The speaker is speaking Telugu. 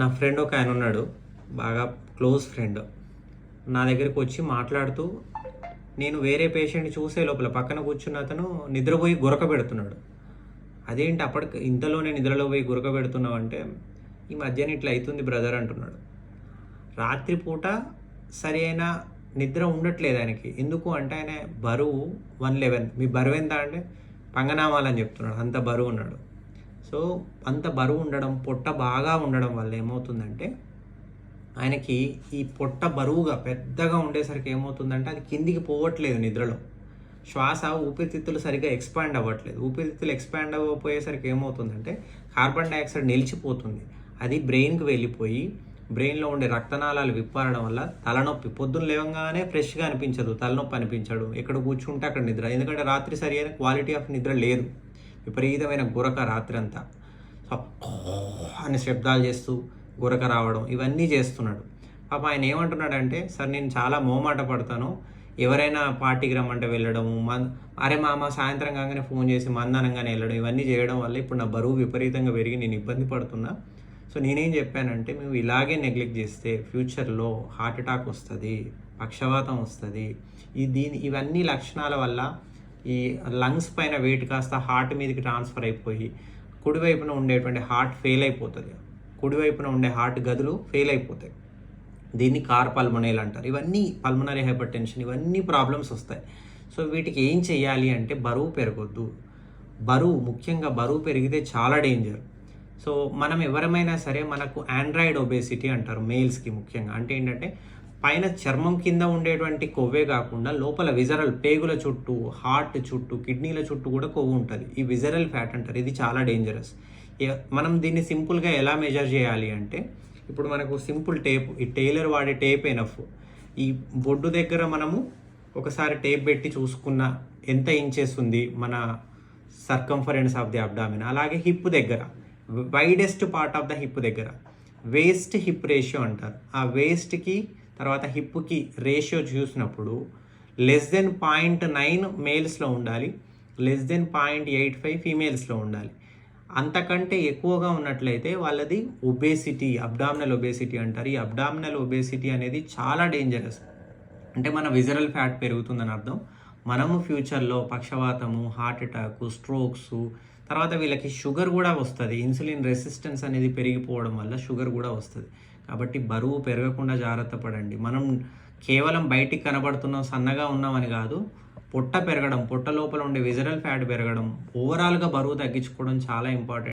నా ఫ్రెండ్ ఒక ఆయన ఉన్నాడు బాగా క్లోజ్ ఫ్రెండ్. నా దగ్గరికి వచ్చి మాట్లాడుతూ నేను వేరే పేషెంట్ చూసే లోపల పక్కన కూర్చున్న అతను నిద్రపోయి గురక పెడుతున్నాడు. అదేంటి అప్పటికి ఇంతలోనే నిద్రలో పోయి గురక పెడుతున్నావు అంటే ఈ మధ్యన ఇట్లా అవుతుంది బ్రదర్ అంటున్నాడు. రాత్రిపూట సరి అయిన నిద్ర ఉండట్లేదు ఆయనకి. ఎందుకు అంటే ఆయన బరువు వన్ లెవెన్. మీ బరువు ఎంత అంటే పంగనామాలని చెప్తున్నాడు. అంత బరువు ఉన్నాడు. సో అంత బరువు ఉండడం పొట్ట బాగా ఉండడం వల్ల ఏమవుతుందంటే ఆయనకి ఈ పొట్ట బరువుగా పెద్దగా ఉండేసరికి ఏమవుతుందంటే అది కిందికి పోవట్లేదు నిద్రలో. శ్వాస ఊపిరితిత్తులు సరిగ్గా ఎక్స్పాండ్ అవ్వట్లేదు. ఊపిరితిత్తులు ఎక్స్పాండ్ అవ్వపోయేసరికి ఏమవుతుందంటే కార్బన్ డైఆక్సైడ్ నిలిచిపోతుంది. అది బ్రెయిన్కి వెళ్ళిపోయి బ్రెయిన్లో ఉండే రక్తనాళాలు విప్పారడం వల్ల తలనొప్పి పొద్దున్న లేవగానే ఫ్రెష్గా అనిపించదు తలనొప్పి అనిపించడు. ఎక్కడ కూర్చుంటే అక్కడ నిద్ర. ఎందుకంటే రాత్రి సరి అయిన క్వాలిటీ ఆఫ్ నిద్ర లేదు. విపరీతమైన గురక రాత్రి అంతా శబ్దాలు చేస్తూ గురక రావడం ఇవన్నీ చేస్తున్నాడు. పాప ఆయన ఏమంటున్నాడంటే సార్ నేను చాలా మోమాట పడతాను. ఎవరైనా పార్టీకి రమ్మంటే వెళ్ళడము మన్ అరే మామ సాయంత్రం కాగానే ఫోన్ చేసి మందనంగానే వెళ్ళడం ఇవన్నీ చేయడం వల్ల ఇప్పుడు నా బరువు విపరీతంగా పెరిగి నేను ఇబ్బంది పడుతున్నా. సో నేనేం చెప్పానంటే మేము ఇలాగే నెగ్లెక్ట్ చేస్తే ఫ్యూచర్లో హార్ట్ అటాక్ వస్తుంది పక్షవాతం వస్తుంది. ఈ దీని ఇవన్నీ లక్షణాల వల్ల ఈ లంగ్స్ పైన వెయిట్ కాస్త హార్ట్ మీదకి ట్రాన్స్ఫర్ అయిపోయి కుడివైపున ఉండేటువంటి హార్ట్ ఫెయిల్ అయిపోతుంది. కుడివైపున ఉండే హార్ట్ గదులు ఫెయిల్ అయిపోతాయి. దీన్ని కార్ పల్మొనేలు అంటారు. ఇవన్నీ పల్మనరీ హైపర్ టెన్షన్ ఇవన్నీ ప్రాబ్లమ్స్ వస్తాయి. సో వీటికి ఏం చేయాలి అంటే బరువు పెరగొద్దు. బరువు ముఖ్యంగా బరువు పెరిగితే చాలా డేంజర్. సో మనం ఎవరమైనా సరే మనకు ఆండ్రాయిడ్ ఒబేసిటీ అంటారు మెయిల్స్కి ముఖ్యంగా. అంటే ఏంటంటే పైన చర్మం కింద ఉండేటువంటి కొవ్వే కాకుండా లోపల విజరల్ పేగుల చుట్టూ హార్ట్ చుట్టూ కిడ్నీల చుట్టూ కూడా కొవ్వు ఉంటుంది. ఈ విజరల్ ఫ్యాట్ అంటారు. ఇది చాలా డేంజరస్ మనం దీన్ని సింపుల్గా ఎలా మెజర్ చేయాలి అంటే ఇప్పుడు మనకు సింపుల్ టేప్ ఈ టైలర్ వాడే టేప్ ఎనఫ్ ఈ బొడ్డు దగ్గర మనము ఒకసారి టేప్ పెట్టి చూసుకున్న ఎంత ఇంచెస్ ఉంది మన సర్కంఫరెన్స్ ఆఫ్ ది అబ్డామిన్ అలాగే హిప్ దగ్గర widest part of the hip దగ్గర. వేస్ట్ హిప్ రేషియో అంటారు. ఆ వేస్ట్కి తర్వాత హిప్కి రేషియో చూసినప్పుడు లెస్ దెన్ పాయింట్ నైన్ మేల్స్లో ఉండాలి. Less than point eight five ఫీమేల్స్లో ఉండాలి. అంతకంటే ఎక్కువగా ఉన్నట్లయితే వాళ్ళది ఒబేసిటీ అబ్డామినల్ ఒబేసిటీ అంటారు. ఈ అబ్డామినల్ ఒబేసిటీ అనేది చాలా డేంజరస్. అంటే మన విజరల్ ఫ్యాట్ పెరుగుతుందని అర్థం. మనము ఫ్యూచర్లో పక్షవాతము హార్ట్ అటాక్ స్ట్రోక్స్ తర్వాత వీళ్ళకి షుగర్ కూడా వస్తుంది. ఇన్సులిన్ రెసిస్టెన్స్ అనేది పెరిగిపోవడం వల్ల షుగర్ కూడా వస్తుంది. కాబట్టి బరువు పెరగకుండా జాగ్రత్త పడండి. మనం కేవలం బయటికి కనబడుతున్నాం సన్నగా ఉన్నామని కాదు పొట్ట పెరగడం పొట్ట లోపల ఉండే విజరల్ ఫ్యాట్ పెరగడం ఓవరాల్గా బరువు తగ్గించుకోవడం చాలా ఇంపార్టెంట్